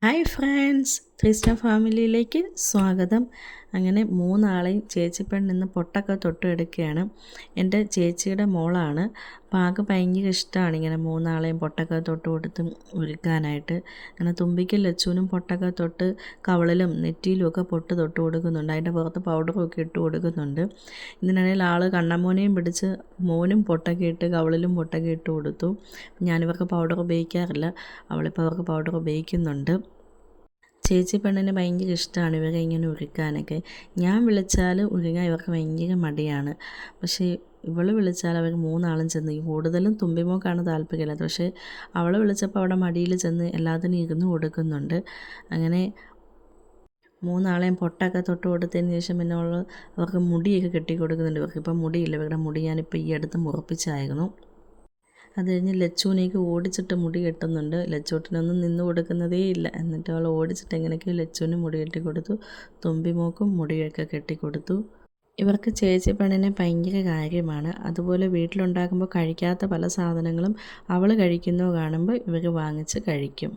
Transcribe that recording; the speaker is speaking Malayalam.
Hi friends, ത്രിസ്റ്റ ഫാമിലിയിലേക്ക് സ്വാഗതം. അങ്ങനെ മൂന്നാളെയും ചേച്ചി നിന്ന് പൊട്ടൊക്കെ തൊട്ടെടുക്കുകയാണ് എന്റെ ചേച്ചിയുടെ മോളാണ്. അപ്പോൾ ആകെ ഭയങ്കര ഇഷ്ടമാണ് ഇങ്ങനെ മൂന്നാളെയും പൊട്ടൊക്കെ തൊട്ട് കൊടുത്ത് ഒരുക്കാനായിട്ട് അങ്ങനെ തുമ്പിക്കും ലച്ചുവിനും പൊട്ടൊക്കെ തൊട്ട് കവളിലും നെറ്റിയിലും ഒക്കെ പൊട്ട് തൊട്ട് കൊടുക്കുന്നുണ്ട്. അതിന്റെ പുറത്ത് പൗഡറും ഒക്കെ ഇട്ട് കൊടുക്കുന്നുണ്ട്. ഇതിനിടയിൽ ആൾ കണ്ണമോനെയും പിടിച്ച് മോനും പൊട്ടൊക്കെ ഇട്ട് കവളിലും പൊട്ടൊക്കെ ഇട്ട് കൊടുത്തു. ഞാനിവർക്ക് പൗഡർ ഉപയോഗിക്കാറില്ല. അവളിപ്പോൾ അവർക്ക് പൗഡർ ഉപയോഗിക്കുന്നുണ്ട്. ചേച്ചി പെണ്ണിന് ഭയങ്കര ഇഷ്ടമാണ്. ഇവരെ ഇങ്ങനെ ഉരുക്കാനൊക്കെ. ഞാൻ വിളിച്ചാൽ ഉരുങ്ങാൻ ഇവർക്ക് ഭയങ്കര മടിയാണ്. പക്ഷേ ഇവൾ വിളിച്ചാൽ അവർ മൂന്നാളും ചെന്ന് കൂടുതലും തുമ്പിമോക്കാണ് താല്പര്യമില്ലാത്തത് പക്ഷേ അവൾ വിളിച്ചപ്പോൾ അവിടെ മടിയിൽ ചെന്ന് എല്ലാത്തിനും ഇരുന്ന് കൊടുക്കുന്നുണ്ട്. അങ്ങനെ മൂന്നാളെയും പൊട്ടൊക്കെ തൊട്ട് കൊടുത്തതിന് ശേഷം പിന്നെ അവൾ അവർക്ക് മുടിയൊക്കെ കെട്ടി കൊടുക്കുന്നുണ്ട് ഇവർക്ക് ഇപ്പം മുടിയില്ല. ഇവരുടെ മുടി ഞാനിപ്പോൾ ഈ അടുത്ത് മുറപ്പിച്ചായിരുന്നു. അത് കഴിഞ്ഞ് ലച്ചുവിനേക്ക് ഓടിച്ചിട്ട് മുടി കെട്ടുന്നുണ്ട്. ലച്ചൂട്ടിനൊന്നും നിന്ന് കൊടുക്കുന്നതേ ഇല്ല. എന്നിട്ട് അവൾ ഓടിച്ചിട്ട് എങ്ങനെയൊക്കെയോ ലച്ചുവിന് മുടി കെട്ടി കൊടുത്തു തുമ്പിമോക്കും മുടിയൊക്കെ കെട്ടിക്കൊടുത്തു. ഇവർക്ക് ചേച്ചി പെണ്ണിനെ ഭയങ്കര കാര്യമാണ്. അതുപോലെ വീട്ടിലുണ്ടാക്കുമ്പോൾ കഴിക്കാത്ത പല സാധനങ്ങളും അവൾ കഴിക്കുന്നു കാണുമ്പോൾ ഇവർ വാങ്ങിച്ച് കഴിക്കും.